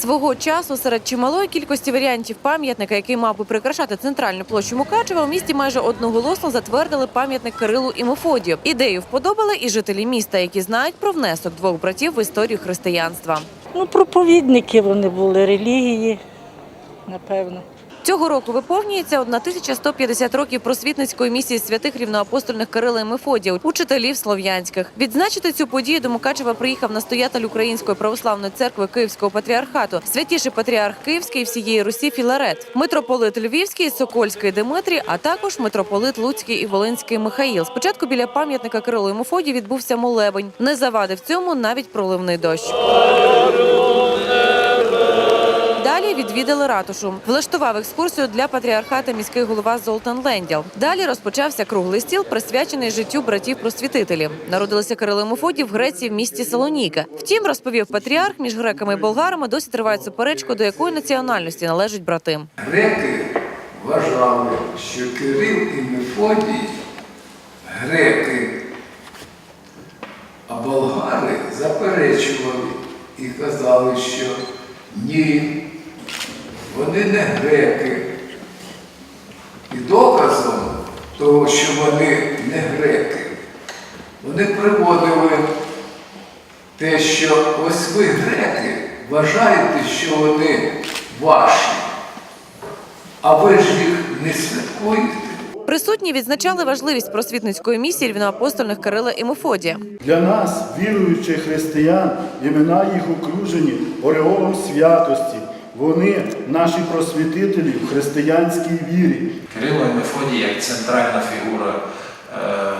Свого часу серед чималої кількості варіантів пам'ятника, який мав би прикрашати центральну площу Мукачева, у місті майже одноголосно затвердили пам'ятник Кирилу і Мефодію. Ідею вподобали і жителі міста, які знають про внесок двох братів в історію християнства. Ну, проповідники вони були релігії, напевно. Цього року виповнюється 1150 років просвітницької місії святих рівноапостольних Кирила і Мефодія, учителів слов'янських. Відзначити цю подію до Мукачева приїхав настоятель Української православної церкви Київського патріархату, святіший патріарх Київський всієї Русі Філарет, митрополит Львівський, Сокольський Димитрій, а також митрополит Луцький і Волинський Михаїл. Спочатку біля пам'ятника Кирилу і Мефодію відбувся молебень. Не завадив цьому навіть проливний дощ. Далі відвідали ратушу. Влаштував екскурсію для патріархата міський голова Золтан Лендял. Далі розпочався круглий стіл, присвячений життю братів-просвітителів. Народилися Кирило Мефодій в Греції в місті Салоніка. Втім, розповів патріарх, між греками і болгарами досі триває суперечка, до якої національності належать брати. Греки вважали, що Кирил і Мефодій греки, а болгари заперечували і казали, що ні, вони не греки. І доказом того, що вони не греки, вони приводили те, що ось ви греки вважаєте, що вони ваші, а ви ж їх не святкуєте. Присутні відзначали важливість просвітницької місії рівноапостольних Кирила і Мефодія. Для нас, віруючих християн, імена їх окружені ореолом святості. Вони наші просвітителі в християнській вірі. Кирило і Мефодій як центральна фігура е,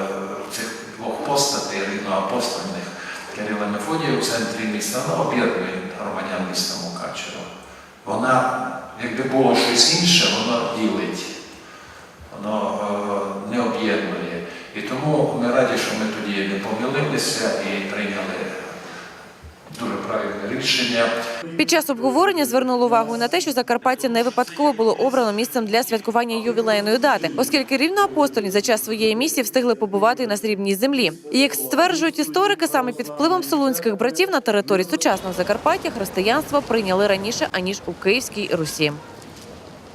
цих двох постатей рівноапостольних Кирила Мефодія у центрі міста, вона об'єднує громадян міста Мукачева. Вона, якби було щось інше, воно ділить, воно е, не об'єднує. І тому ми раді, що ми тоді не помилилися і прийняли дуже правильне рішення. Під час обговорення звернули увагу на те, що Закарпаття не випадково було обрано місцем для святкування ювілейної дати, оскільки рівноапостольні за час своєї місії встигли побувати на срібній землі. Як стверджують історики, саме під впливом солунських братів на території сучасного Закарпаття християнство прийняли раніше аніж у Київській Русі.